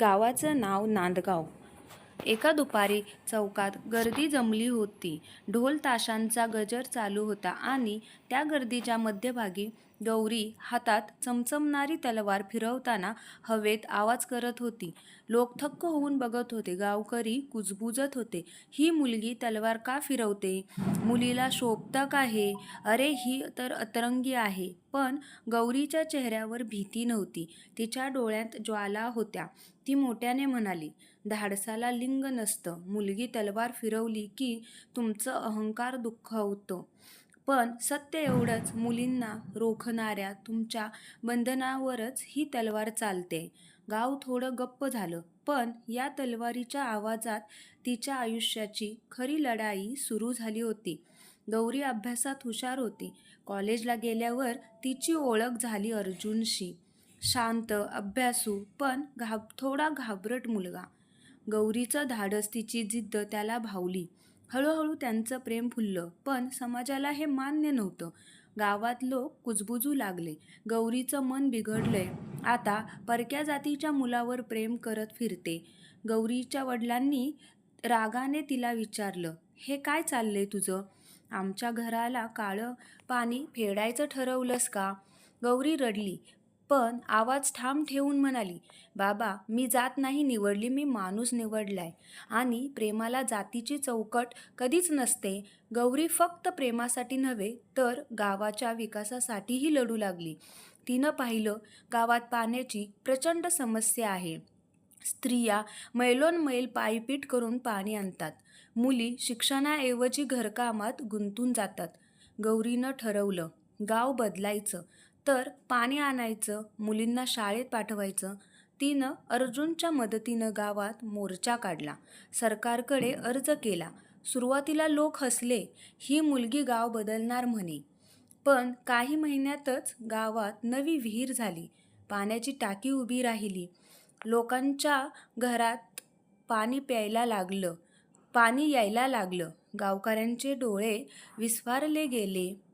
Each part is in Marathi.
गावाचं नाव नांदगाव. एका दुपारी चौकात गर्दी जमली होती. ढोल ताशांचा गजर चालू होता आणि त्या गर्दीच्या मध्यभागी गौरी हातात चमचमणारी तलवार फिरवताना हवेत आवाज करत होती. लोक थक्क होऊन बघत होते. गावकरी कुजबुजत होते. ही मुलगी तलवार का फिरवते? मुलीला शोभतं का हे? अरे ही तर अतरंगी आहे. पण गौरीच्या चेहऱ्यावर भीती नव्हती. तिच्या डोळ्यात ज्वाला होत्या. ती मोठ्याने म्हणाली धाडसाला लिंग नसतं. मुलगी तलवार फिरवली की तुमचं अहंकार दुःख होतं. पण सत्य एवढंच मुलींना रोखणाऱ्या तुमच्या बंधनावरच ही तलवार चालते. गाव थोडं गप्प झालं पण या तलवारीच्या आवाजात तिच्या आयुष्याची खरी लढाई सुरू झाली होती. गौरी अभ्यासात हुशार होती. कॉलेजला गेल्यावर तिची ओळख झाली अर्जुनशी. शांत अभ्यासू पण घाब थोडा घाबरट मुलगा. गौरीचं धाडस तिची जिद्द त्याला भावली. हळूहळू त्यांचं प्रेम फुललं पण समाजाला हे मान्य नव्हतं. गावात लोक कुजबुजू लागले. गौरीचं मन बिघडलंय. आता परक्या जातीच्या मुलावर प्रेम करत फिरते. गौरीच्या वडिलांनी रागाने तिला विचारलं हे काय चाललंय तुझं? आमच्या घराला काळं पाणी फेडायचं ठरवलंस का? गौरी रडली पण आवाज ठाम ठेवून म्हणाली बाबा मी जात नाही निवडली मी माणूस निवडलाय. आणि प्रेमाला जातीची चौकट कधीच नसते. गौरी फक्त प्रेमासाठी नव्हे तर गावाच्या विकासासाठीही लढू लागली. तिनं पाहिलं गावात पाण्याची प्रचंड समस्या आहे. स्त्रिया मैलोनमैल पायपीट करून पाणी आणतात. मुली शिक्षणाऐवजी घरकामात गुंतून जातात. गौरीनं ठरवलं गाव बदलायचं. तर पाणी आणायचं मुलींना शाळेत पाठवायचं. तिनं अर्जुनच्या मदतीनं गावात मोर्चा काढला. सरकारकडे अर्ज केला. सुरुवातीला लोक हसले ही मुलगी गाव बदलणार म्हणे. पण काही महिन्यातच गावात नवी विहीर झाली. पाण्याची टाकी उभी राहिली. लोकांच्या घरात पाणी प्यायला लागलं. पाणी यायला लागलं. गावकऱ्यांचे डोळे विस्फारले गेले.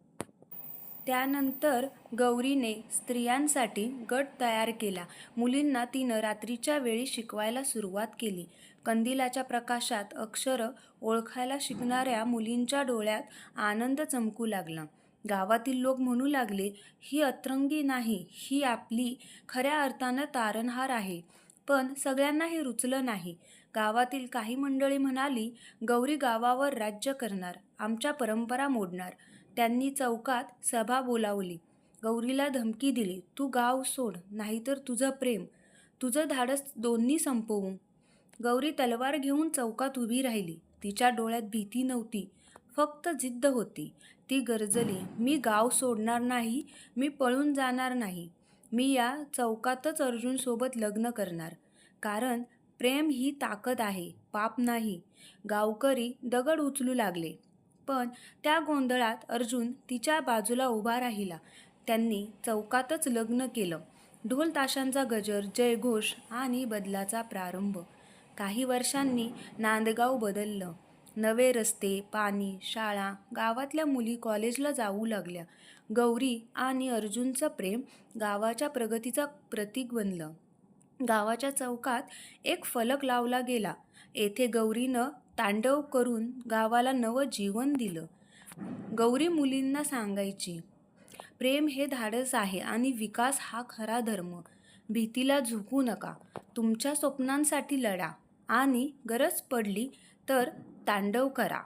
त्यानंतर गौरीने स्त्रियांसाठी गट तयार केला. मुलींना तिनं रात्रीच्या वेळी शिकवायला सुरुवात केली. कंदिलाच्या प्रकाशात अक्षरं ओळखायला शिकणाऱ्या मुलींच्या डोळ्यात आनंद चमकू लागला. गावातील लोक म्हणू लागले ही अतरंगी नाही ही आपली खऱ्या अर्थानं तारणहार आहे. पण सगळ्यांना हे रुचलं नाही. गावातील काही मंडळी म्हणाली गौरी गावावर राज्य करणार आमच्या परंपरा मोडणार. त्यांनी चौकात सभा बोलावली. गौरीला धमकी दिली तू गाव सोड नाहीतर तुझं प्रेम तुझं धाडस दोन्ही संपवू. गौरी तलवार घेऊन चौकात उभी राहिली. तिच्या डोळ्यात भीती नव्हती फक्त जिद्द होती. ती गरजली मी गाव सोडणार नाही मी पळून जाणार नाही मी या चौकातच अर्जुनसोबत लग्न करणार. कारण प्रेम ही ताकद आहे पाप नाही. गावकरी दगड उचलू लागले. पण त्या गोंधळात अर्जुन तिच्या बाजूला उभा राहिला. त्यांनी चौकातच लग्न केलं. ढोल ताशांचा गजर जयघोष आणि बदलाचा प्रारंभ. काही वर्षांनी नांदगाव बदललं. नवे रस्ते पाणी शाळा गावातल्या मुली कॉलेजला जाऊ लागल्या. गौरी आणि अर्जुनचं प्रेम गावाच्या प्रगतीचा प्रतीक बनलं. गावाच्या चौकात एक फलक लावला गेला. येथे गौरीनं तांडव करून गावाला नवं जीवन दिलं. गौरी मुलींना सांगायची प्रेम हे धाडस आहे आणि विकास हा खरा धर्म. भीतीला झुकू नका. तुमच्या स्वप्नांसाठी लढा. आणि गरज पडली तर तांडव करा.